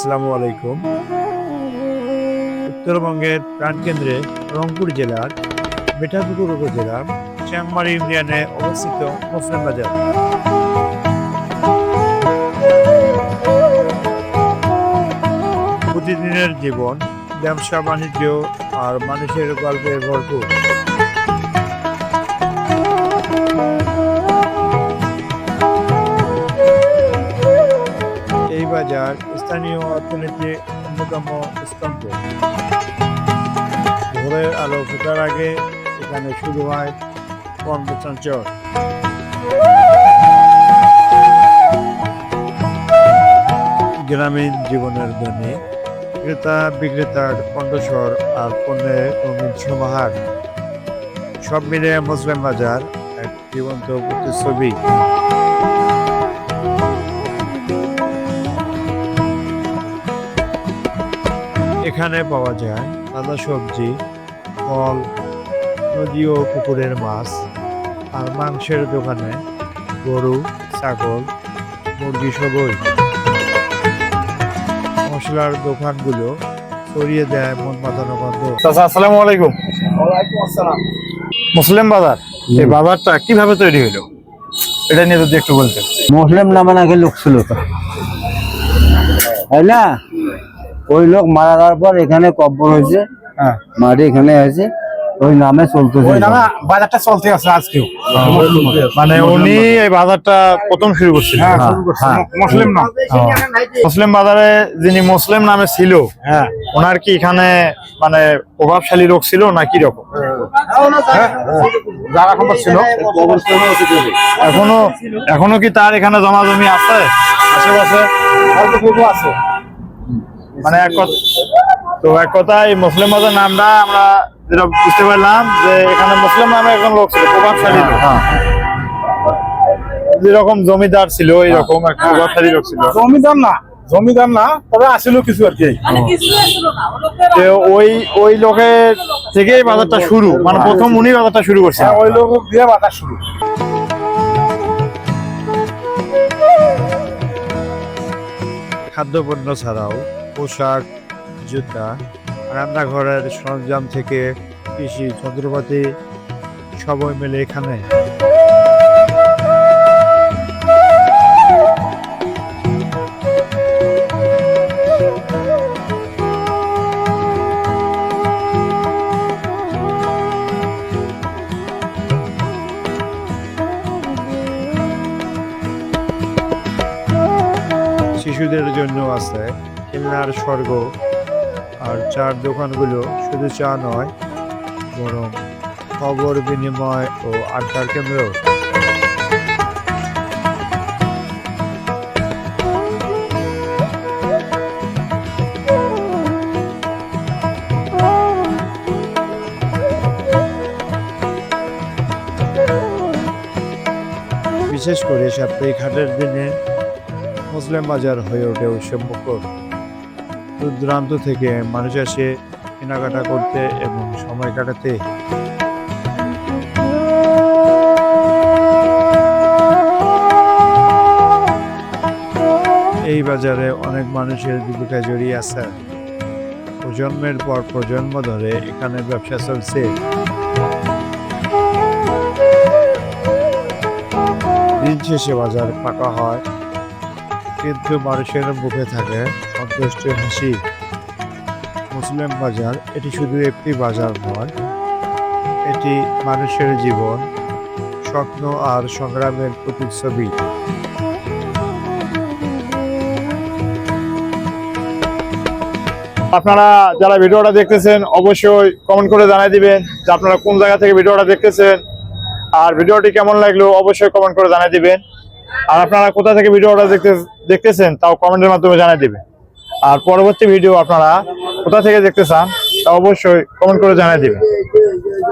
আসসালামু আলাইকুম। উত্তরবঙ্গের প্রাণকেন্দ্রে রংপুর জেলার মিঠাপুকুর উপজেলার চ্যাংমারি ইউনিয়নে অবস্থিত মুসলিম বাজার। প্রতিদিনের জীবন, ব্যবসা, বাণিজ্য আর মানুষের গল্পে ভরপুর। বাজার, স্থানীয় অর্থনীতির অন্যতম স্তম্ভ। ভোরের আলো ফোটার আগে এখানে শুরু হয় কর্মচঞ্চল। গ্রামীণ জীবনের ধ্বনি ক্রেতা, বিক্রেতার কণ্ঠস্বর আর পণ্যের রঙিন সমাহার। সব মিলিয়ে মুসলিম বাজার এক জীবন্ত প্রতিচ্ছবি। এখানে পাওয়া যায় তাজা সবজি ফল নদী ও পুকুরের মাছ আর মাংসের দোকানে গরু ছাগল মুরগি সবই। মশলার দোকানগুলো ছড়িয়ে দেয় মন মাতানো গন্ধ চাচা আসসালামু আলাইকুম। মুসলিম বাজার? এই বাজারটা কীভাবে তৈরি হলো এটা নিয়ে যদি একটু বলতেন। মুসলিম নামে নাকি লোক ছিল? তো তাই না? ওই লোক মারা যাওয়ার পর এখানে কব্বর হয়েছে। হ্যাঁ। মাটি এখানে হয়েছে ওই নামে চলতেছে বাজারটা চলতে আছে আজকেও। মানে উনি এই বাজারটা প্রথম শুরু করছিলেন। হ্যাঁ, মুসলিম নাম। মুসলিম বাজারে যিনি মুসলিম নামে ছিল হ্যাঁ। ওনার কি এখানে মানে প্রভাবশালী লোক ছিল না কি রকম? যারা খবর ছিল। এখনও এখনও কি তার এখানে জমা জমি আছে? আশেপাশে? আছে। মানে এক তো এক কথায় মুসলিম বাজার নামটা আমরা যেটা বুঝতে পারলাম যে এখানে মুসলিম নামে একজন লোক ছিল প্রভাবশালী লোক। যেরকম জমিদার ছিল এরকম একটা প্রভাবশালী লোক ছিল। জমিদার না জমিদার না তবে আসিল কিছু আর কি। ওই ওই লোকের থেকেই বাজারটা শুরু মানে প্রথম উনি বাজারটা শুরু করছে। হ্যাঁ, ওই লোক দিয়ে বাজার শুরু। খাদ্যপণ্য ছাড়াও পোশাক জুতা রান্নাঘরের সরঞ্জাম থেকে কৃষি যন্ত্রপাতি সবাই মিলে এখানে। শিশুদের জন্য আছে খেলনার স্বর্গ আর চার দোকানগুলো শুধু চা নয়, বরং খবর বিনিময় ও আড্ডার কেন্দ্র বিশেষ করে সাপ্তাহিক হাটের দিনে মুসলিম বাজার হয়ে ওঠে উৎসব মুখর দূর দূরান্ত থেকে মানুষ আসে কেনাকাটা করতে এবং সময় কাটাতে। এই বাজারে অনেক মানুষের জীবিকা জড়িয়ে আছে। প্রজন্মের পর প্রজন্ম ধরে এখানে ব্যবসা চলছে। দিন শেষে বাজার ফাঁকা হয়। কিন্তু মানুষের মুখে থাকে সন্তুষ্টির হাসি। মুসলিম বাজার, এটি শুধু একটি বাজার নয়, এটি মানুষের জীবন, স্বপ্ন আর সংগ্রামের প্রতিচ্ছবি। আপনারা যারা ভিডিওটা দেখতেছেন, অবশ্যই কমেন্ট করে জানাই দিবেন যে আপনারা কোন জায়গা থেকে ভিডিওটা দেখতেছেন। আর ভিডিওটি কেমন লাগল, অবশ্যই কমেন্ট করে জানাই দিবেন। আর আপনারা কোথা থেকে ভিডিওটা দেখতে দেখতেছেন, তাও কমেন্টের মাধ্যমে জানাই দেবে। আর পরবর্তী ভিডিও আপনারা কোথা থেকে দেখতে চান, তা অবশ্যই কমেন্ট করে জানাই দিবেন